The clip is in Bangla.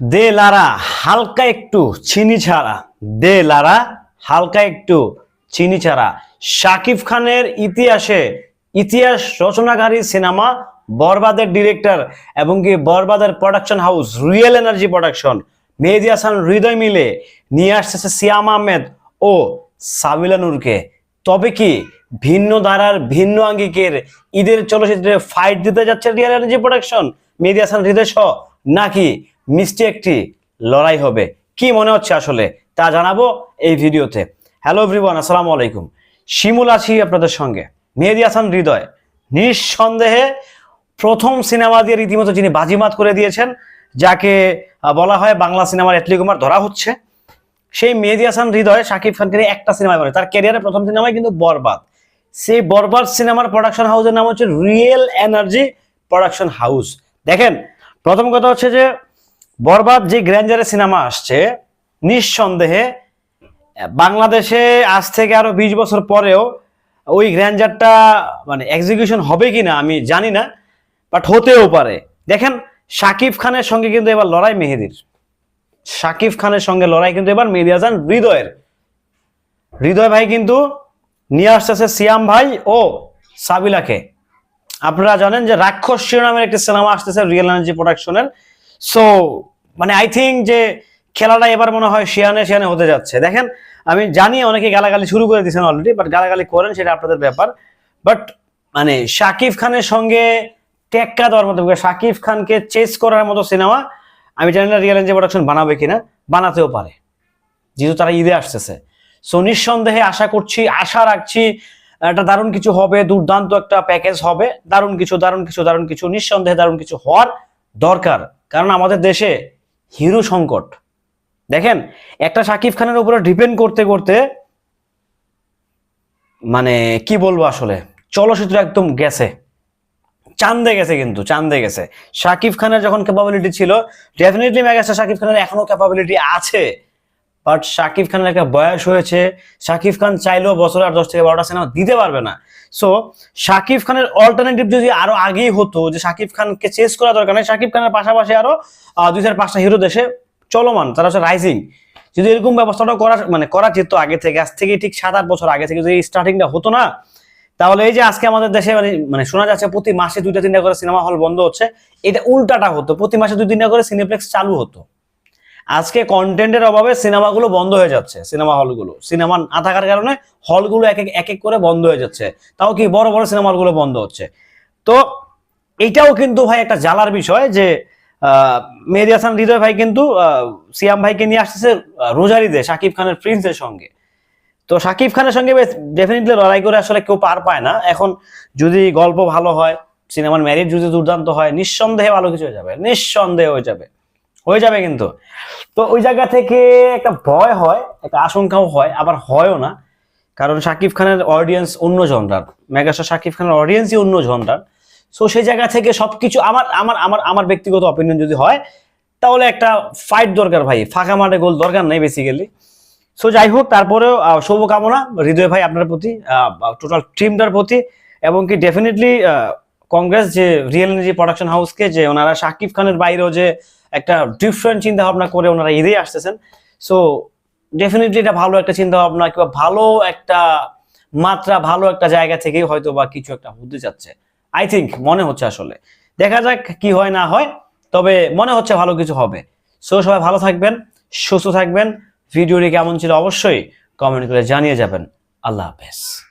দে লারা, হালকা একটু চিনি ছাড়া। দে লারা, হালকা একটু চিনি ছাড়া। শাকিব খানের ইতিহাসে ইতিহাস রচনাকারী সিনেমা বরবাদের ডিরেক্টর এবং কি বরবাদের production house real energy production Mehedi Hasan Hridoy মিলে নিয়ে আসতেছে সিয়াম আহমেদ ও সাবিলা নূরকে। তবে কি ভিন্ন ধারার, ভিন্ন আঙ্গিকের ঈদের চলচ্চিত্রে ফাইট দিতে যাচ্ছে real energy production Mehedi Hasan Hridoy সহ, নাকি মিষ্টি একটি লড়াই হবে। কি মনে হচ্ছে আসলে? তা জানাব এই ভিডিওতে। হ্যালো এভরিওয়ান আসসালামু আলাইকুম। শিমুল আছি আপনাদের সঙ্গে। মেহেদি হাসান হৃদয়। নিঃসন্দেহে প্রথম সিনেমা দিয়ে রীতিমতো যিনি বাজিমাত করে দিয়েছেন, যাকে বলা হয় বাংলা সিনেমার এটলিকুমার ধরা হচ্ছে, সেই মেহেদি হাসান হৃদয় শাকিব খানকে নিয়ে একটা সিনেমা করে। তার ক্যারিয়ারের প্রথম সিনেমাই কিন্তু বরবাদ। সেই বরবাদ সিনেমার প্রোডাকশন হাউসের নাম হচ্ছে রিয়েল এনার্জি প্রোডাকশন হাউস দেখেন, প্রথম কথা হচ্ছে যে বরবাদ যে গ্র্যান্ডারের সিনেমা আসছে, নিঃসন্দেহে, বাংলাদেশে আজ থেকে আরও বিশ বছর পরেও ওই গ্র্যান্ডারটা মানে এক্সিকিউশন হবে কিনা আমি জানি না বাট হতেও পারে। দেখেন শাকিব খানের সঙ্গে কিন্তু এবার লড়াই মেহেদির। শাকিব খানের সঙ্গে লড়াই কিন্তু এবার মেহেদি হাসান হৃদয়ের। হৃদয় ভাই কিন্তু নিয়ে আসতেছে সিয়াম ভাই ও সাবিলাকে। আপনারা জানেন যে রাক্ষস শিরোনামের একটি সিনেমা আসতেছে রিয়েল এনার্জি প্রোডাকশনের সো মানে আই থিঙ্ক যে খেলাটা এবার মনে হয় শিয়ানে শিয়ানে হতে যাচ্ছে। দেখেন, আমি জানি অনেকে গালাগালি শুরু করে দিয়েছেন অলরেডি বাট গালাগালি করেন সেটা আপনাদের ব্যাপার। বাট মানে শাকিব খানের সঙ্গে টেক্কা দেওয়ার মতো শাকিব খানকে চেস করার মতো সিনেমা আমি জানি না রিয়েল এনার্জি প্রোডাকশন বানাবে কিনা, বানাতেও পারে। যেহেতু তারা ঈদে আসতেছে। সো নিঃসন্দেহে আশা করছি, আশা রাখছি, একটা দারুণ কিছু হবে, দুর্দান্ত একটা প্যাকেজ হবে, দারুণ কিছু দারুণ কিছু দারুণ কিছু, নিঃসন্দেহে দারুণ কিছু হওয়ার দরকার। কারণ আমাদের দেশে হিরো সংকট। দেখেন, একটা শাকিব খানের উপরে ডিপেন্ড করতে করতে মানে কি বলব আসলে, চলচ্চিত্র একদম গেছে। চান্দে গেছে কিন্তু, চান্দে গেছে। শাকিব খানের যখন ক্যাপাবিলিটি ছিল ডেফিনেটলি ম্যাগাস্টার শাকিব খানের এখনও ক্যাপাবিলিটি আছে। বাট শাকিব খানের একটা বয়স হয়েছে, শাকিব খান চাইলেও বছরে আর দশ থেকে বারোটা সিনেমা দিতে পারবে না। সো শাকিব খানের অল্টারনেটিভ যদি আরও আগেই হতো, যে শাকিব খানকে চেস করা দরকার নেই, শাকিব খানের পাশাপাশি আরও দুই চার পাঁচটা হিরো দেশে চলমান, তারা হচ্ছে রাইজিং যদি এরকম ব্যবস্থাটা করা মানে করা যেত আগে থেকে, আজ থেকে ঠিক সাত আট বছর আগে থেকে যদি স্টার্টিংটা হতো না, তাহলে এই যে আজকে আমাদের দেশে মানে মানে শোনা যাচ্ছে প্রতি মাসে দুইটা তিনটা করে সিনেমা হল বন্ধ হচ্ছে, এটা উল্টাটা হতো। প্রতি মাসে দুই তিনটা করে সিনেপ্লেক্স চালু হতো। আজকে কন্টেন্টের অভাবে সিনেমাগুলো বন্ধ হয়ে যাচ্ছে সিনেমা হলগুলো। সিনেমা না থাকার কারণে হলগুলো এক এক এক করে বন্ধ হয়ে যাচ্ছে। তাও কি বড় বড় সিনেমা হলগুলো বন্ধ হচ্ছে? তো এইটাও কিন্তু ভাই একটা জ্বালার বিষয় যে আহ, মেহেদি হাসান হৃদয় ভাই কিন্তু সিয়াম ভাইকে নিয়ে আসতেছে রোজারিদে শাকিব খানের প্রিন্সের সঙ্গে। তো শাকিব খানের সঙ্গে ডেফিনেটলি লড়াই করে আসলে কেউ পার পায় না। এখন যদি গল্প ভালো হয় সিনেমার ম্যারিট যদি দুর্দান্ত হয় নিঃসন্দেহে ভালো কিছু হয়ে যাবে নিঃসন্দেহে হয়ে যাবে। হয়ে যাবে কিন্তু। তো ওই জায়গা থেকে একটা ভয় হয়, একটা আশঙ্কাও হয়, আবার হয়ও না। কারণ শাকিব খানের অডিয়েন্স অন্য জনরার মেগাস্টার শাকিব খানের অডিয়েন্সই অন্য জনরার সো সেই জায়গা থেকে সবকিছু আমার আমার আমার আমার ব্যক্তিগত অপিনিয়ন যদি হয়, তাহলে একটা ফাইট দরকার ভাই। ফাঁকা মাঠে গোল দরকার নেই বেসিক্যালি সো যাই হোক, তারপরেও শুভকামনা। হৃদয় ভাই আপনার প্রতি টোটাল টিমটার প্রতি। এবং কি ডেফিনেটলি কংগ্রেস যে রিয়েল এনার্জি প্রোডাকশন হাউসকে যে ওনারা শাকিব খানের বাইরেও যে একটা ডিফারেন্ট চিন্তা ভাবনা করে ওনারা ঈদে আসতেছেন। সো ডেফিনেটলি এটা ভালো একটা চিন্তা ভাবনা কিংবা ভালো একটা মাত্রা, ভালো একটা জায়গা থেকেই হয়তো বা কিছু একটা হতে যাচ্ছে। আই থিঙ্ক মনে হচ্ছে আসলে। দেখা যাক কি হয়, না হয়, তবে মনে হচ্ছে ভালো কিছু হবে। সো সবাই ভালো থাকবেন, সুস্থ থাকবেন। ভিডিওটি কেমন ছিল অবশ্যই কমেন্ট করে জানিয়ে যাবেন। আল্লাহ হাফেজ।